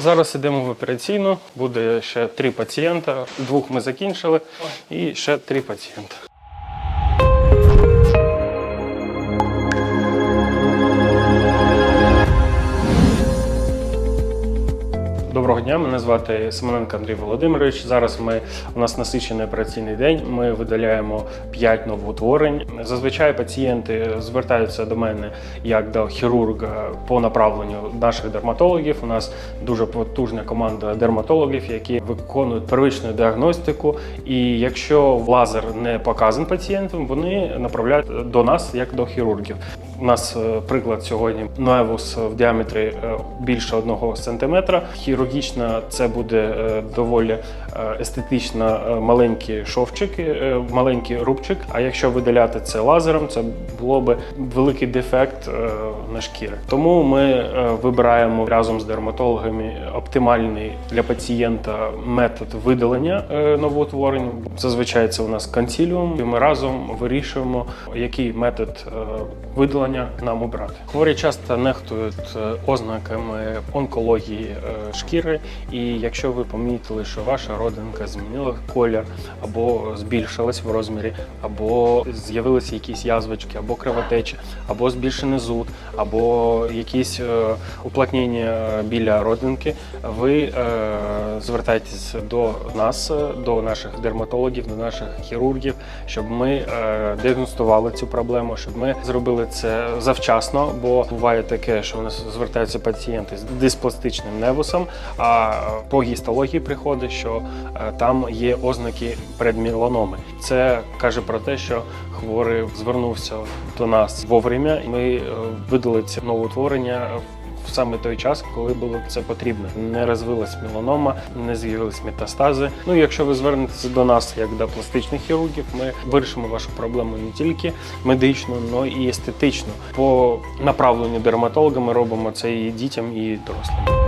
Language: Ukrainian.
Зараз йдемо в операційну. Буде ще три пацієнта. Двох ми закінчили, і ще три пацієнта. Доброго дня, мене звати Семененко Андрій Володимирович. Зараз ми у нас насичений операційний день. Ми видаляємо 5 новоутворень. Зазвичай пацієнти звертаються до мене як до хірурга по направленню наших дерматологів. У нас дуже потужна команда дерматологів, які виконують первичну діагностику. І якщо лазер не показан пацієнтам, вони направляють до нас як до хірургів. У нас е, приклад сьогодні невус в діаметрі е, більше одного сантиметра. Хірургічно це буде е, доволі е, естетично е, маленькі шовчики, маленький рубчик. А якщо видаляти це лазером, це було би великий дефект на шкірі. Тому ми вибираємо разом з дерматологами оптимальний для пацієнта метод видалення новоутворень. Зазвичай це у нас консіліум, і ми разом вирішуємо, який метод видалення нам обрати. Хворі часто нехтують ознаками онкології е, і якщо ви помітили, що ваша родинка змінила колір, або збільшилась в розмірі, або з'явилися якісь язвочки, або кровотеча, або збільшений зуд, або якісь е, уплотнення біля родинки, ви е, звертайтесь до нас, е, до наших дерматологів, до наших хірургів, щоб ми е, діагностували цю проблему, щоб ми зробили це завчасно, бо буває таке, що у нас звертаються пацієнти з диспластичним невусом, а по гістології приходить, що е, там є ознаки предміланоми. Це каже про те, що хворий звернувся до нас вовремя, і ми е, видали це новоутворення в саме той час, коли було це потрібно. Не розвилась меланома, не з'явились метастази. Ну, якщо ви звернетеся до нас як до пластичних хірургів, ми вирішимо вашу проблему не тільки медично, але і естетично. По направленню дерматолога ми робимо це і дітям, і дорослим.